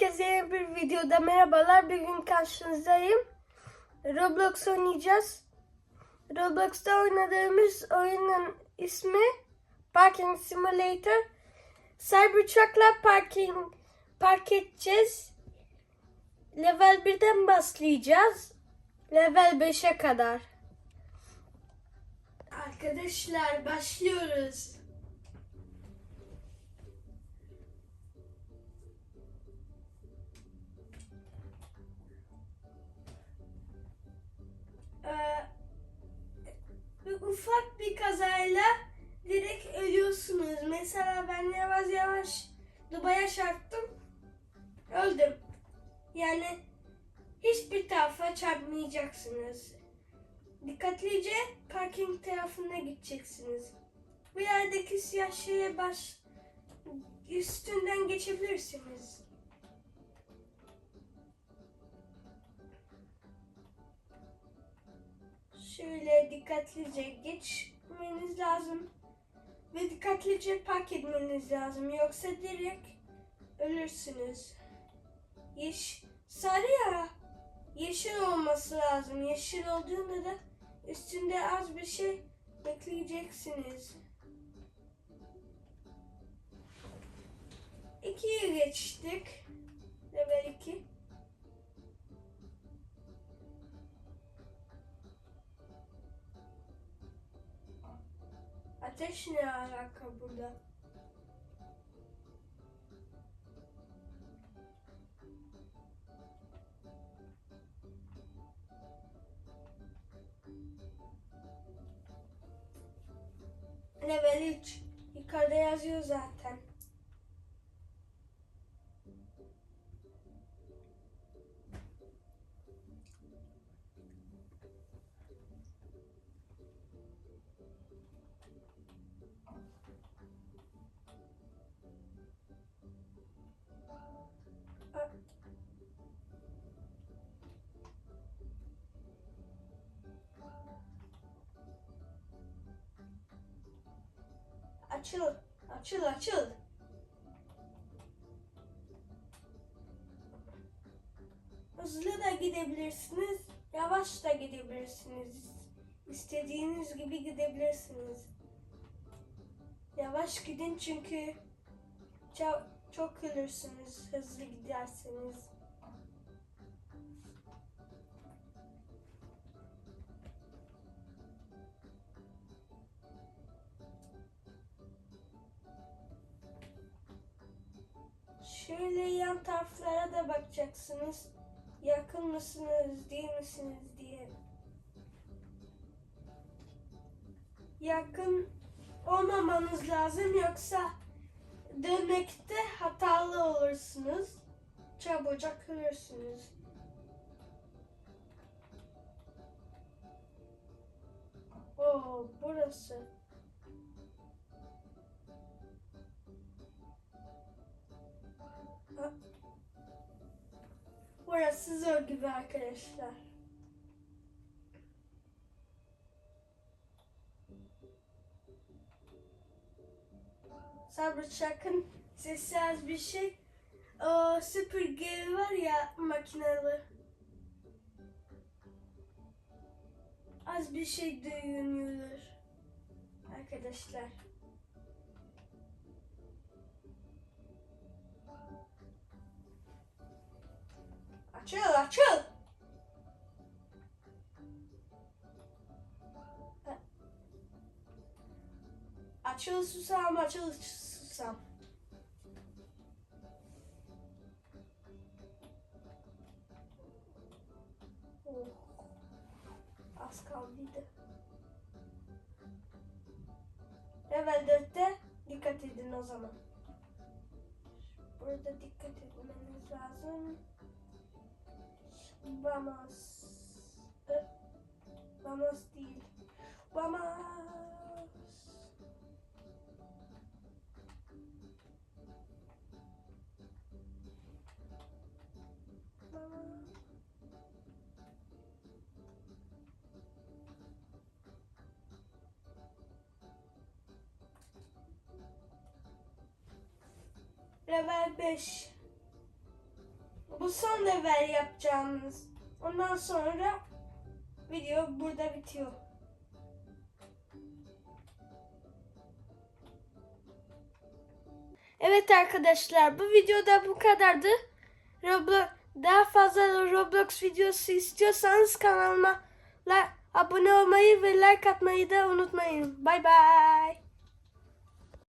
Herkese yeni bir videoda merhabalar. Bugün karşınızdayım. Roblox oynayacağız. Roblox'ta oynadığımız oyunun ismi Parking Simulator. Cybertruck'la parking park edeceğiz. Level 1'den başlayacağız. Level 5'e kadar. Arkadaşlar başlıyoruz. Bir ufak bir kazayla direkt ölüyorsunuz. Mesela ben yavaş yavaş dubaya çarptım. Öldüm. Yani hiçbir tarafa çarpmayacaksınız. Dikkatlice parking tarafına gideceksiniz. Bu yerdeki siyah şeye baş üstünden geçebilirsiniz. Şöyle dikkatlice geçmeniz lazım. Ve dikkatlice park etmeniz lazım. Yoksa direkt ölürsünüz. Yeş sarı ya. Yeşil olması lazım. Yeşil olduğunda da üstünde az bir şey bekleyeceksiniz. İkiye geçtik. Level 2. Ateş ne alaka burada? Level 3. Yukarıda yazıyor zaten. Açıl, açıl, açıl. Hızlı da gidebilirsiniz, yavaş da gidebilirsiniz. İstediğiniz gibi gidebilirsiniz. Yavaş gidin çünkü çok, ölürsünüz hızlı giderseniz. Şöyle yan taraflara da bakacaksınız. Yakın mısınız, değil misiniz diye. Yakın olmamanız lazım yoksa dönmekte hatalı olursunuz. Çabucak ölürsünüz. Oo, burası. Ha. Burası zor gibi arkadaşlar. Cybertruck'ın sesi az bir şey. O süpürge var ya makinalı. Az bir şey duyuluyor. Arkadaşlar. Açıl açıl. Açıl susam açıl susam. Oh. Az kaldıydı. Level 4'te dikkat edin o zaman. Burada dikkat etmeniz lazım. Vamos. Vamos ir. Vamos. Vamos. Levar peixe. Bu son level yapacağımız. Ondan sonra video burada bitiyor. Evet arkadaşlar bu videoda bu kadardı. Roblox daha fazla Roblox videosu istiyorsanız kanalıma abone olmayı ve like atmayı da unutmayın. Bay bay.